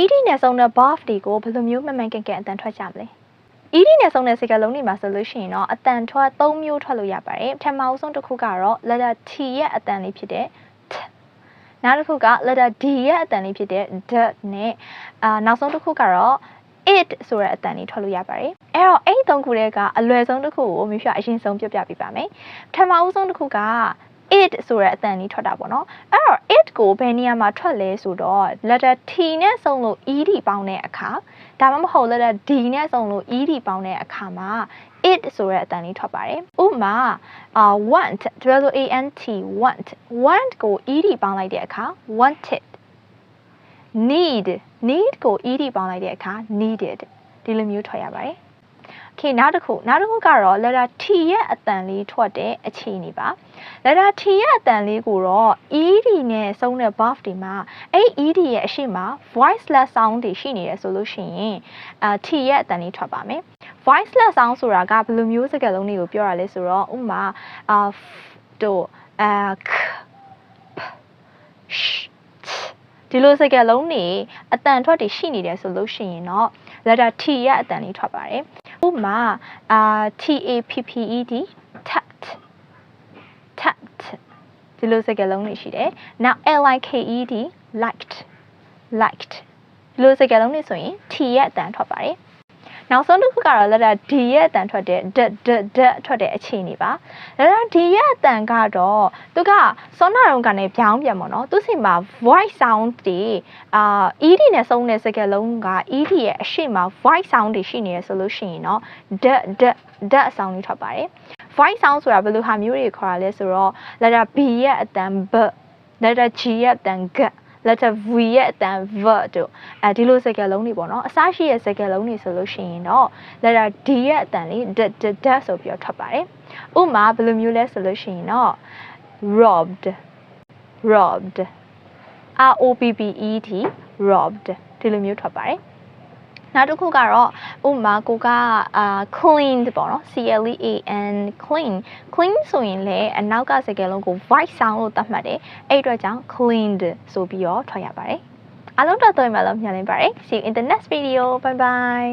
ed နဲ့ဆုံးတဲ့ buff တွေကိုဘယ်လိုမျိုးမှန်မှန်ကန်ကန်အတန်ထွက်ကြမလဲ ed နဲ့ဆုံးတဲ့စကားလုံးတွေမှာဆိုလို့ရှိရင်တော့အတန်ထွက်၃မျိုးထွက်လို့ရပါတယ်ပထမအဆုံးတစ်ခုကတော့ letter t ရဲ့အတန်လေးဖြစ်တဲ့ t နောက်တစ်ခုက letter d ရဲ့အတန်လေးဖြစ်တဲ့ d နဲ့အာနောက်ဆုံးတစ်ခုကတော့ it ဆိုတဲ့အတန်လေးထွက်လို့ရပါတယ်အဲ့တော့အဲ့ဒီသုံးခုတည်းကအလွယ်ဆုံးတစ်ခုကိုမိဖအရင်ဆုံးပြပြပေးပါမယ်ပထမအဆုံးတစ်ခုက it ဆိုတဲ့အတန်လေးထွက်တာပေါ့နော်အဲ့တော့ it ကိုဘယ်နေရာမှာထွက်လဲဆိုတော့ letter t နဲ့ဆုံးလို့ ed ပေါင်းတဲ့အခါဒါမှမဟုတ် letter d နဲ့ဆုံးလို့ ed ပေါင်းတဲ့အခါမှာ it ဆိုတဲ့အတန်လေးထွက်ပါတယ်ဥပမာအာ want w a n t want want ကို ed ပေါင်းလိုက်တဲ့အခါ wanted need need ကို ed ပေါင်းလိုက်တဲ့အခါ needed ဒီလိုမျိုးထွက်ရပါတယ် Okay နောက်တစ်ခုနောက်တစ်ခုကတော့ letter T ရဲ့အတန်လေးထွက်တဲ့အခြေအနေပါ letter T ရဲ့အတန်လေးကိုတော့ ED နဲ့ဆုံးတဲ့ buff တွေမှာအဲ့ ED ရဲ့အရှိမ voiceless sound တွေရှိနေတယ်ဆိုလို့ရှိရင်အာ T ရဲ့အတန်လေးထွက်ပါမယ် voiceless sound ဆိုတာကဘယ်လိုမျိုးစကားလုံးတွေကိုပြောတာလဲဆိုတော့ဥပမာအာတို့အာ k p sh t ဒီလိုစကားလုံးတွေအတန်ထွက်တွေရှိနေတယ်ဆိုလို့ရှိရင်တော့ letter T ရဲ့အတန်လေးထွက်ပါတယ် ဥပမာအာ T A P P E D tapped tapped ဒီလိုစကားလုံးတွေရှိတယ်။ Now L I K E D liked liked ဒီလိုစကားလုံးတွေဆိုရင် T ရဲ့အတန်ထွက်ပါတယ်။ နောက်ဆုံးတစ်ခုကတော့ letter D ရဲ့အတန်ထွက်တဲ့ d d d ထွက်တဲ့အခြေအနေပါ။ letter D ရဲ့အတန်ကတော့သူကစောနာရုံကနေပြောင်းပြန်ပေါ့နော်။သူစီမှာ voice sound တွေအာ ED နဲ့ဆုံးတဲ့စကားလုံးက ED ရဲ့အရှိမ voice sound တွေရှိနေရဆိုလို့ရှိရင်တော့ d d d အဆောင်လေးထွက်ပါတယ်။ voice sound ဆိုတာဘယ်လိုဟာမျိုးတွေခေါ်ရလဲဆိုတော့ letter B ရဲ့အတန် b letter G ရဲ့အတန် g letter V ရဲ့အတန် v တို့အဲဒီလိုစကားလုံးတွေပေါ့နော်အစရှိရဲ့စကားလုံးတွေဆိုလို့ရှိရင်တော့ letter D ရဲ့အတန်လေး d d d ဆိုပြီးတော့ထွက်ပါတယ်ဥပမာဘယ်လိုမျိုးလဲဆိုလို့ရှိရင်တော့ robbed robbed R O B B E D robbed ဒီလိုမျိုးထွက်ပါတယ် နောက်တစ်ခုကတော့ဥပမာကိုကအာ cleaned ပေါ့နော် C L E A N clean clean ဆိုရင်လည်းအနောက်ကစကားလုံးကို voice sound လို့သတ်မှတ်တယ်အဲ့အတွက်ကြောင့် cleaned ဆိုပြီးတော့ထွက်ရပါတယ်အားလုံးတော့တွေ့မှာလို့မျှော်လင့်ပါတယ် see you in the next video bye bye